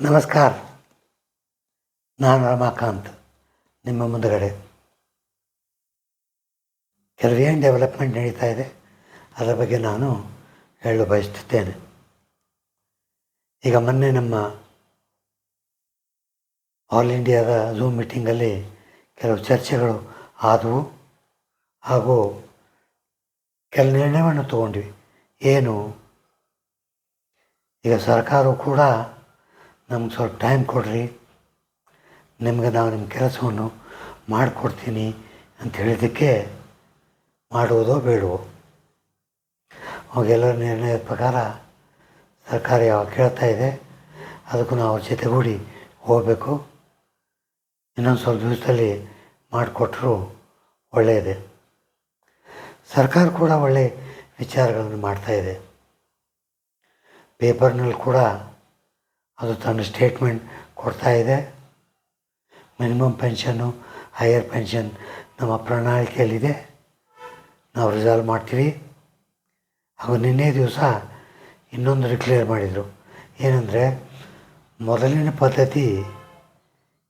ನಮಸ್ಕಾರ. ನಾನು ರಮಾಕಾಂತ್ ನಿಮ್ಮ ಮುಂದುಗಡೆ. ಕೆಲವೇನು ಡೆವಲಪ್ಮೆಂಟ್ ನಡೀತಾ ಇದೆ. ಅದರ ಬಗ್ಗೆ ನಾನು ಹೇಳಲು ಬಯಸುತ್ತೇನೆ. ಈಗ ಮೊನ್ನೆ ನಮ್ಮ ಆಲ್ ಇಂಡಿಯಾದ ಝೂಮ್ ಮೀಟಿಂಗಲ್ಲಿ ಕೆಲವು ಚರ್ಚೆಗಳು ಆದವು. ಹಾಗೂ ಕೆಲ ನಿರ್ಣಯವನ್ನು ತಗೊಂಡ್ವಿ. ಏನು? ಈಗ ಸರ್ಕಾರವು ಕೂಡ ನಮ್ಗೆ ಸ್ವಲ್ಪ ಟೈಮ್ ಕೊಡ್ರಿ. ನಿಮ್ಗೆ ನಾವು ನಿಮ್ಮ ಕೆಲಸವನ್ನು ಮಾಡಿಕೊಡ್ತೀನಿ ಅಂತ ಹೇಳಿದ್ದಕ್ಕೆ ಮಾಡುವುದೋ ಬೇಡವೋ. ಅವಾಗೆಲ್ಲ ನಿರ್ಣಯದ ಪ್ರಕಾರ ಸರ್ಕಾರ ಯಾವಾಗ ಕೇಳ್ತಾ ಇದೆ, ಅದಕ್ಕೂ ನಾವು ಜೊತೆಗೂಡಿ ಹೋಗಬೇಕು. ಇನ್ನೊಂದು ಸ್ವಲ್ಪ ದಿವಸದಲ್ಲಿ ಮಾಡಿಕೊಟ್ರು ಒಳ್ಳೆಯದೇ ಸರ್ಕಾರ ಕೂಡ ಒಳ್ಳೆಯ ವಿಚಾರಗಳನ್ನು ಮಾಡ್ತಾಯಿದೆ ಪೇಪರ್ನಲ್ಲಿ ಕೂಡ ಅದು ತನ್ನ ಸ್ಟೇಟ್ಮೆಂಟ್ ಕೊಡ್ತಾ ಇದೆ. ಮಿನಿಮಮ್ ಪೆನ್ಷನ್ನು ಹೈಯರ್ ಪೆನ್ಷನ್ ನಮ್ಮ ಪ್ರಣಾಳಿಕೆಯಲ್ಲಿದೆ. ನಾವು ರಿಸಾಲ್ವ್ ಮಾಡ್ತೀವಿ. ಹಾಗೂ ನಿನ್ನೆ ದಿವಸ ಇನ್ನೊಂದು ರಿಕ್ಲೇರ್ ಮಾಡಿದರು. ಏನಂದರೆ, ಮೊದಲಿನ ಪದ್ಧತಿ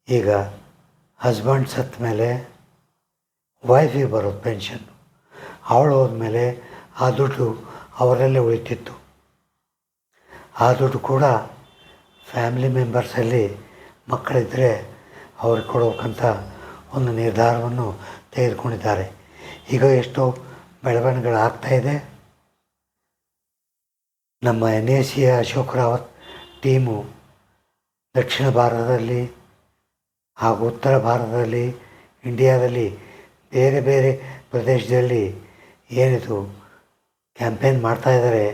ಈಗ ಹಸ್ಬೆಂಡ್ ಸತ್ತ ಮೇಲೆ ವೈಫಿಗೆ ಬರೋದು ಪೆನ್ಷನ್ ಅವಳು ಹೋದ್ಮೇಲೆ ಆ ದುಡ್ಡು ಅವರಲ್ಲೇ ಉಳಿತಿತ್ತು. ಆ ದುಡ್ಡು ಕೂಡ ಫ್ಯಾಮಿಲಿ ಮೆಂಬರ್ಸಲ್ಲಿ ಮಕ್ಕಳಿದ್ದರೆ ಅವ್ರಿಗೆ ಕೊಡಬೇಕಂತ ಒಂದು ನಿರ್ಧಾರವನ್ನು ತೆಗೆದುಕೊಂಡಿದ್ದಾರೆ. ಈಗ ಎಷ್ಟೋ ಬೆಳವಣಿಗೆಗಳು ಆಗ್ತಾಯಿದೆ ನಮ್ಮ N A C Ashok Rawat team ದಕ್ಷಿಣ ಭಾರತದಲ್ಲಿ ಹಾಗೂ ಉತ್ತರ ಭಾರತದಲ್ಲಿ, ಇಂಡಿಯಾದಲ್ಲಿ ಬೇರೆ ಬೇರೆ ಪ್ರದೇಶದಲ್ಲಿ ಏನಿದು ಕ್ಯಾಂಪೇನ್ ಮಾಡ್ತಾಯಿದ್ದಾರೆ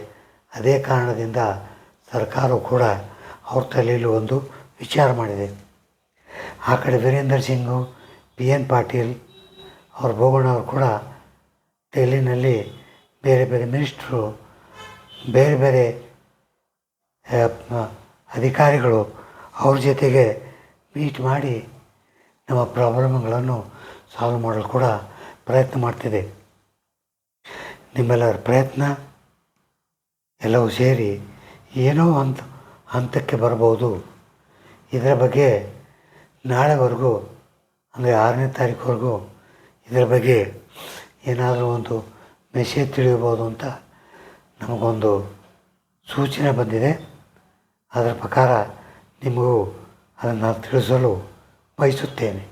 ಅದೇ ಕಾರಣದಿಂದ ಸರ್ಕಾರವು ಕೂಡ ಅವ್ರ ತಲೆಯಲ್ಲಿ ಒಂದು ವಿಚಾರ ಮಾಡಿದೆ. ಆ ಕಡೆ ವೀರೇಂದ್ರ ಸಿಂಗು, ಬಿ ಎನ್ ಪಾಟೀಲ್, ಅವ್ರ ಬೋಗಣ್ಣವ್ರು ಕೂಡ ದೆಹಲಿನಲ್ಲಿ ಬೇರೆ ಬೇರೆ ಮಿನಿಸ್ಟ್ರು, ಬೇರೆ ಬೇರೆ ಅಧಿಕಾರಿಗಳು ಅವ್ರ ಜೊತೆಗೆ ಮೀಟ್ ಮಾಡಿ ನಮ್ಮ ಪ್ರಾಬ್ಲಮ್ಗಳನ್ನು ಸಾಲ್ವ್ ಮಾಡಲು ಕೂಡ ಪ್ರಯತ್ನ ಮಾಡ್ತಿದೆ. ನಿಮ್ಮೆಲ್ಲರ ಪ್ರಯತ್ನ ಎಲ್ಲವೂ ಸೇರಿ ಏನೋ ಹಂತ ಹಂತಕ್ಕೆ ಬರ್ಬೋದು. ಇದರ ಬಗ್ಗೆ ನಾಳೆವರೆಗೂ, ಅಂದರೆ ಆರನೇ ತಾರೀಕುವರೆಗೂ ಇದರ ಬಗ್ಗೆ ಏನಾದರೂ ಒಂದು ಮೆಸೇಜ್ ತಿಳಿಯಬಹುದು ಅಂತ ನಮಗೊಂದು ಸೂಚನೆ ಬಂದಿದೆ. ಅದರ ಪ್ರಕಾರ ನಿಮಗೂ ಅದನ್ನು ತಿಳಿಸಲು ಬಯಸುತ್ತೇನೆ.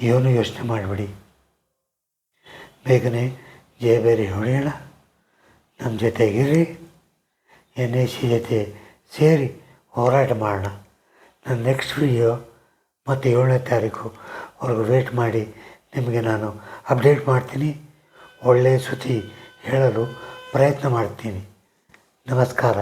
ಏನು ಯೋಚನೆ ಮಾಡಬೇಡಿ. ಬೇಗನೆ ಜಯಬೇರಿ ಹೊಡೆಯೋಣ. ನಮ್ಮ ಜೊತೆಗಿರ್ರಿ. ಎನ್ ಎ ಸಿ ಜೊತೆ ಸೇರಿ ಹೋರಾಟ ಮಾಡೋಣ. ನನ್ನ ನೆಕ್ಸ್ಟ್ ವಿಡಿಯೋ ಮತ್ತು ಏಳನೇ ತಾರೀಕು ವೇಟ್ ಮಾಡಿ ನಿಮಗೆ ನಾನು ಅಪ್ಡೇಟ್ ಮಾಡ್ತೀನಿ. ಒಳ್ಳೆಯ ಸುದ್ದಿ ಹೇಳಲು ಪ್ರಯತ್ನ ಮಾಡ್ತೀನಿ. ನಮಸ್ಕಾರ.